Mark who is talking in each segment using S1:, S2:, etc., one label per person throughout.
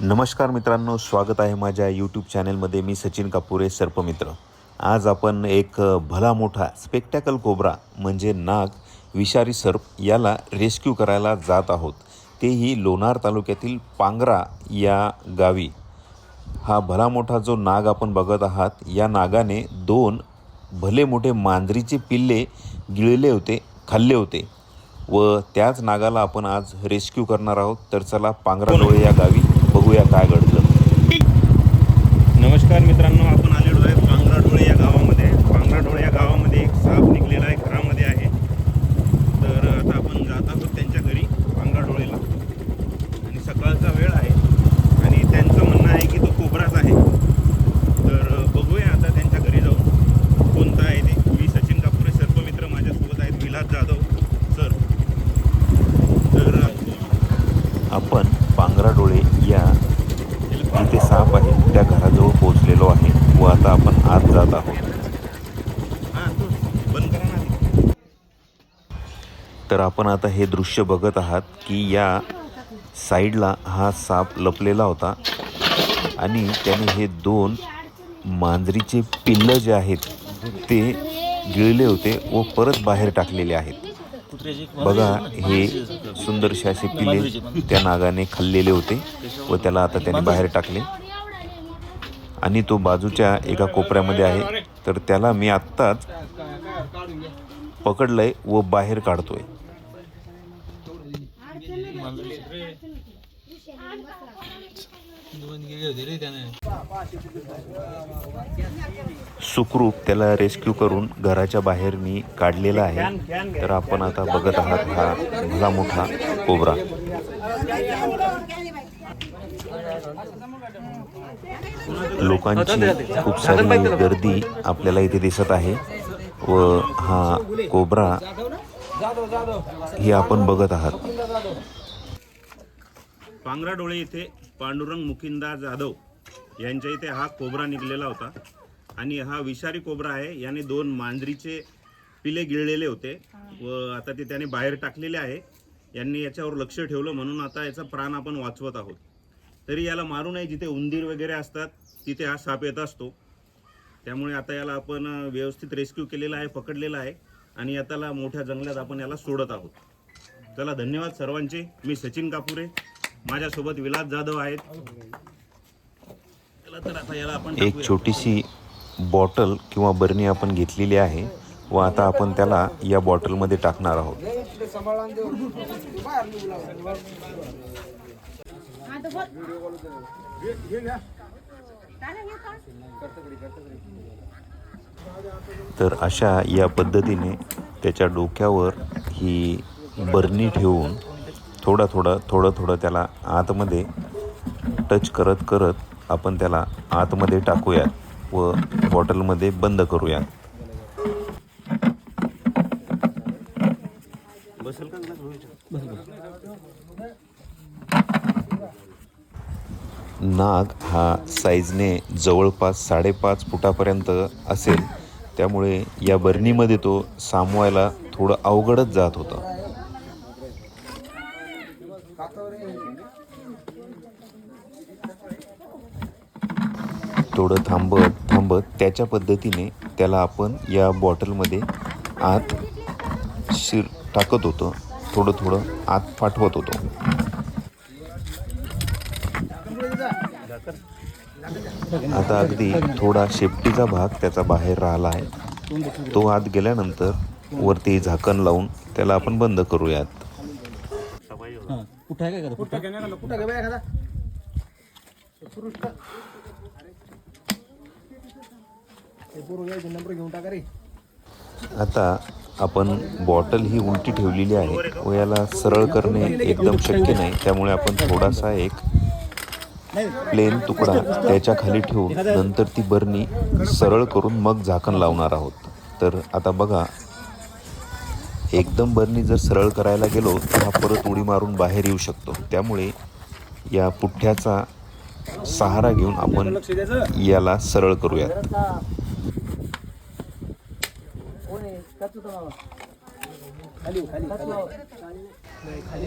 S1: नमस्कार मित्रांनो स्वागत आहे माझ्या यूट्यूब चॅनलमध्ये मी सचिन कापुरे सर्पमित्र. आज आपण एक भला मोठा स्पेक्टॅकल कोबरा म्हणजे नाग विषारी सर्प याला रेस्क्यू करायला जात आहोत. तेही लोणार तालुक्यातील पांगरा या गावी. हा भला मोठा जो नाग आपण बघत आहात या नागाने दोन भले मोठे मांजरीचे पिल्ले गिळले होते खाल्ले होते. व त्याच नागाला आपण आज रेस्क्यू करणार आहोत. तर चला पांगरा डोळे या गावी. बघूया काय घडलं
S2: नमस्कार मित्रांनो आपण आलेलो आहे पांगराडोळे या गावामध्ये पांगराडोळे या गावामध्ये एक साप निघलेला आहे घरामध्ये आहे तर आता आपण जात आहोत त्यांच्या घरी पांगराडोळेला आणि सकाळचा वेळ आहे आणि त्यांचं म्हणणं आहे की तो कोबराच आहे तर बघूया आता त्यांच्या घरी जाऊन कोणता आहे ते मी सचिन कापुरे सर्पमित्र माझ्यासोबत आहेत विलास जाधव सर तर
S1: आपण पांगरा डोळे या जिथे साप आहे त्या घराजवळ पोहोचलेलो आहे व आता आपण आत जात आहोत.
S2: हां.
S1: तर आपण आता हे दृश्य बघत आहात की या साईडला हा साप लपलेला होता आणि त्याने हे दोन मांजरीचे पिल्लं जे आहेत ते गिळले होते व परत बाहेर टाकलेले आहेत. बघा हे सुंदरसे असे पिल्ले त्या नागाने खाल्लेले होते व त्याला आता त्याने बाहेर टाकले. आणि तो बाजूच्या एका कोपऱ्यामध्ये आहे. तर त्याला मी आत्ताच पकडलंय व बाहेर काढतोय.
S3: आहे
S1: सुखरूप त्याला रेस्क्यू करून घराच्या बाहेर मी काढलेला आहे. तर आपण आता बघत आहात हा भला मोठा कोबरा. लोकांची खूप सारी गर्दी आपल्याला इथे दिसत आहे व हा कोबरा हे आपण बघत आहात.
S2: पांगराडोळे इथे पांडुरंग मुकिंदा जाधव यांच्या इथे हा कोबरा निघलेला होता. आणि हा विषारी कोबरा आहे. याने दोन मांजरीचे पिले गिळलेले होते व आता ते त्याने बाहेर टाकलेले आहे. यांनी याच्यावर लक्ष ठेवलं. म्हणून आता याचा प्राण आपण वाचवत आहोत. तरी याला मारू नये जिथे उंदीर वगैरे असतात तिथे हा साप येत असतो. त्यामुळे आता याला आपण व्यवस्थित रेस्क्यू केलेला आहे पकडलेला आहे आणि याला मोठ्या जंगलात आपण याला सोडत आहोत. चला धन्यवाद सर्वांचे. मी सचिन कापुरे. माझ्यासोबत विलास जाधव आहेत. चला तर आता याला आपण
S1: एक. छोटीशी बॉटल किंवा बरणी आपण घेतलेली आहे व आता आपण त्याला या बॉटलमध्ये टाकणार आहोत. तर अशा या पद्धतीने त्याच्या डोक्यावर ही बरणी ठेवून थोडं थोडं थोडं थोडं त्याला आतमध्ये टच करत करत आपण त्याला आतमध्ये टाकूयात व बॉटलमध्ये बंद करूयात.
S2: बसेल.
S1: नाग हा साईजने जवळपास साडेपाच फुटापर्यंत असेल. त्यामुळे या बरणीमध्ये तो सामवायला थोडं अवघडच जात होता. थोडं थांबत थांबत त्याच्या पद्धतीने त्याला आपण या बॉटलमध्ये आत शिर टाकत होतो. थोडं थोडं आत पाठवत होतो. आता अगदी थोडा शेपटीचा भाग त्याचा बाहेर राहिला आहे. तो आत गेल्यानंतर वरती झाकण लावून त्याला आपण बंद करूयात.
S3: हां. कुठं आहे काय का कुठं
S1: आता आपण बॉटल ही उलटी ठेवलेली आहे. व याला सरळ करणे एकदम शक्य नाही. त्यामुळे आपण थोडासा एक प्लेन तुकडा त्याच्याखाली ठेवून नंतर ती बरणी सरळ करून मग झाकण लावणार आहोत. तर आता बघा एकदम बरणी जर सरळ करायला गेलो तर हा परत उडी मारून बाहेर येऊ शकतो. त्यामुळे या पुठ्ठ्याचा सहारा घेऊन आपण याला सरळ करूयात.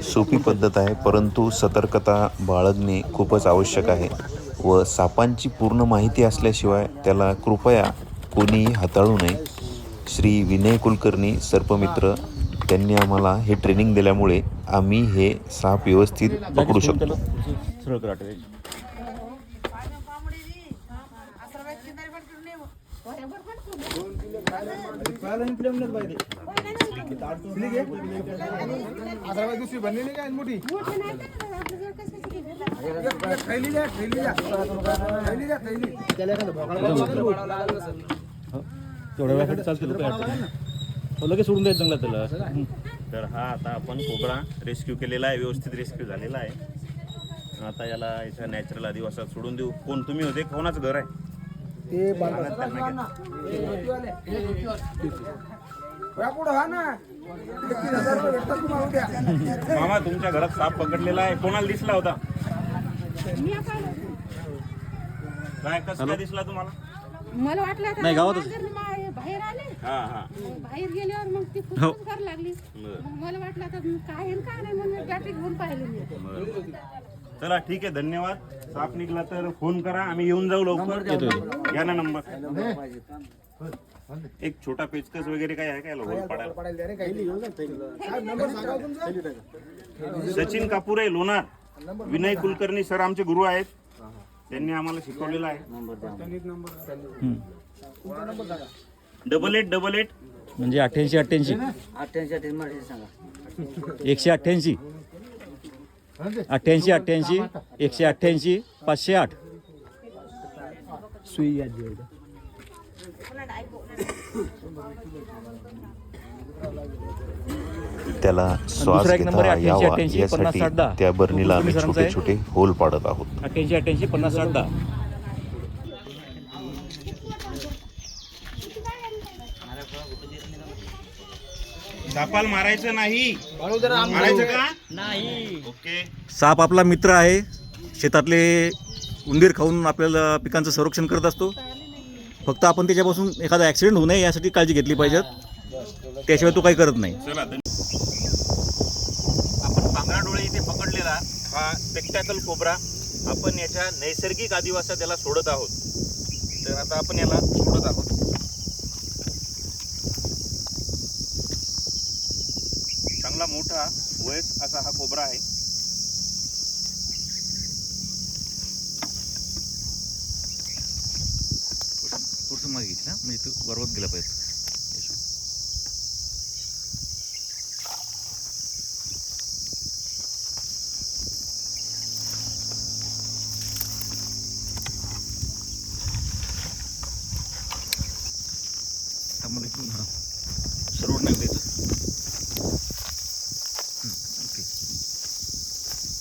S1: सोपी पद्धत आहे परंतु सतर्कता बाळगणे खूपच आवश्यक आहे व सापांची पूर्ण माहिती असल्याशिवाय त्याला कृपया कोणीही हाताळू नये. श्री विनय कुलकर्णी सर्पमित्र त्यांनी आम्हाला हे ट्रेनिंग दिल्यामुळे आम्ही हे साप व्यवस्थित पकडू
S3: जागी
S1: दुसरी
S3: ठेवून त्याला सरळ करा वाटेल.
S4: दुसरी बनली नाही. काय मोठी
S3: हो. तेवढ्या वेळासाठी चालते लोक हो, लगेच सोडून द्यायचं जंगलात त्याला
S2: तर हा आता आपण कोबरा रेस्क्यू केलेला आहे व्यवस्थित रेस्क्यू झालेला आहे. आता याला याच्या नॅचरल आदिवासात सोडून देऊ. कोण? तुम्ही होते? कोणाचं घर आहे?
S4: ते हा.
S2: मामा तुमच्या घरात साप पकडलेला आहे. कोणाला दिसला होता? काय कसं काय दिसला तुम्हाला?
S5: मला वाटलं आता
S3: नाही, गावातच.
S5: मांजर मा- बाहेर आले.
S2: हा हा.
S5: बाहेर गेल्यावर मग ती
S3: हो.
S5: करायला लागली. मग मला वाटलं आता काय आहे आणि काय नाही म्हणून बॅटरी घेऊन पाहिले मी.
S2: चला ठीक आहे धन्यवाद. साप निघला तर फोन करा आम्ही येऊन जाऊ लवकर. या ना नंबर. एक छोटा पेचकस वगैरे काय आहे काय लोक पडायला? सचिन कापुरे लोणार. विनय कुलकर्णी सर आमचे गुरु आहेत. त्यांनी आम्हाला शिकवलेलं आहे. Double eight double eight.
S3: म्हणजे अठ्ठ्याऐंशी अठ्ठ्याऐंशी.
S6: अठ्ठ्याऐंशी अठ्ठ्याऐंशी
S3: एकशे अठ्ठ्याऐंशी. अठ्ठ्याऐंशी अठ्ठ्याऐंशी एकशे अठ्ठ्याऐंशी पाचशे आठ. सुई
S1: त्याला श्वास
S3: दुसरा एक नंबर
S1: घेता यावा.
S3: 88,
S1: यासाठी
S3: 50, 60.
S1: त्या बर्नीला आम्ही छोटे छोटे होल पाडत आहोत.
S3: अठ्ठ्याऐंशी अठ्ठ्याऐंशी पन्नास साठ दहा.
S2: सापाल मारायचं नाही. मारायचं का? नाही. ओके.
S3: साप आपला मित्र आहे. शेतातले उंदीर खाऊन आपल्याला पिकांचं संरक्षण करत असतो. फक्त आपण त्याच्यापासून एखादा ॲक्सिडेंट होऊ नये यासाठी काळजी घेतली पाहिजे त्याशिवाय तो काही करत नाही.
S2: आपण पांगरा डोळे इथे पकडलेला हा स्पेक्टॅकल कोबरा आपण याच्या नैसर्गिक आदिवासात याला सोडत आहोत. तर आता आपण याला सोडत आहोत. मोठा वयस असा हा कोबरा आहे.
S3: थोडंसं मागे घ्यायची ना. म्हणजे तू बरोबर गेला पाहिजे त्यामध्ये इकडून हा सरवड नाही द्यायचं हं, ओके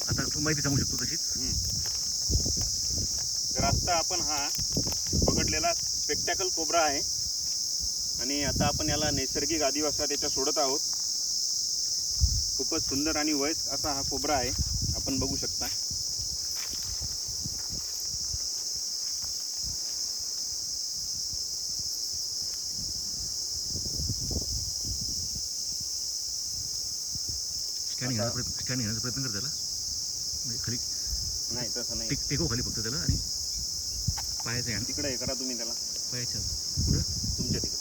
S3: आता तू माहिती सांगू शकतो तशीच?
S2: तर आत्ता आपण हा पकडलेला स्पेक्टॅकल कोबरा आहे. आणि आता आपण याला नैसर्गिक आदिवासात याच्या सोडत आहोत. खूपच सुंदर आणि वयस असा हा कोबरा आहे. आपण बघू शकता.
S3: स्कॅन घेण्याचा प्रयत्न स्कॅन घेण्याचा प्रयत्न कर त्याला? म्हणजे खाली
S2: नाही तसं नाही.
S3: टेक टेको खाली फक्त त्याला आणि पायाचं हँड
S2: तिकडे हे करा तुम्ही त्याला.
S3: पायाच्या पुढं?
S2: तुमच्या तिकडे.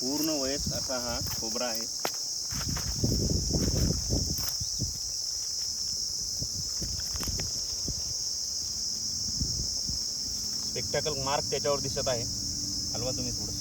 S2: पूर्ण वयस असा हा कोबरा आहे. स्पेक्टॅकल मार्क त्याच्यावर दिसत आहे. हलवा तुम्ही थोडंसं.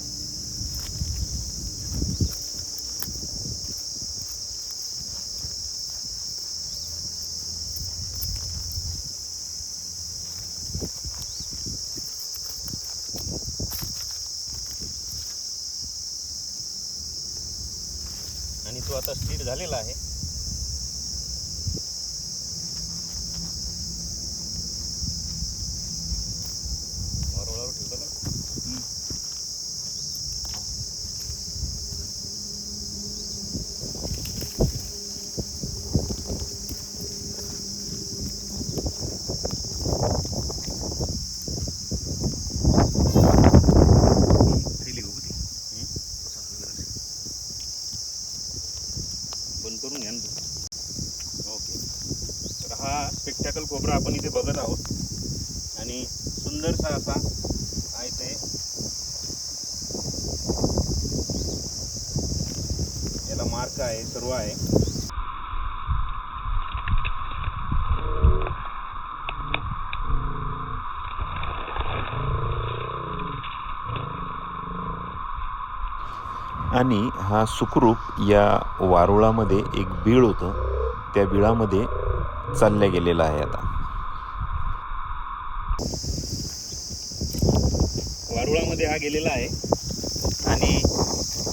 S2: आणि तो आता स्थिर झालेला आहे वरवळावर ठेवलं ना
S3: खाली गो ती
S2: बंद करून घ्या ना इथे बघत आहोत. आणि सुंदरसा असा आहे ते. याला मार्क आहे सर्व आहे.
S1: आणि हा सुखरूप या वारुळामध्ये एक बीळ होतं. त्या बिळामध्ये चालल्या गेलेला आहे आता.
S2: वारुळामध्ये हा गेलेला आहे. आणि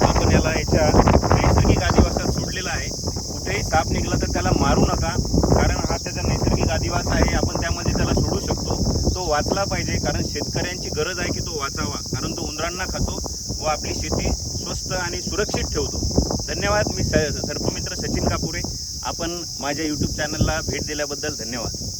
S2: आपण याला याच्या नैसर्गिक आदिवासात सोडलेला आहे. कुठेही साप निघाला तर त्याला मारू नका कारण हा त्याचा नैसर्गिक आदिवास आहे. आपण त्यामध्ये त्याला सोडू शकतो. तो वाचला पाहिजे कारण शेतकऱ्यांची गरज आहे की तो वाचावा. कारण तो उंदरांना खातो व आपली शेती स्वस्त आणि सुरक्षित ठेवतो. धन्यवाद. मी स सर्पमित्र सचिन कापुरे. आपण माझ्या यूट्यूब चॅनलला भेट दिल्याबद्दल धन्यवाद.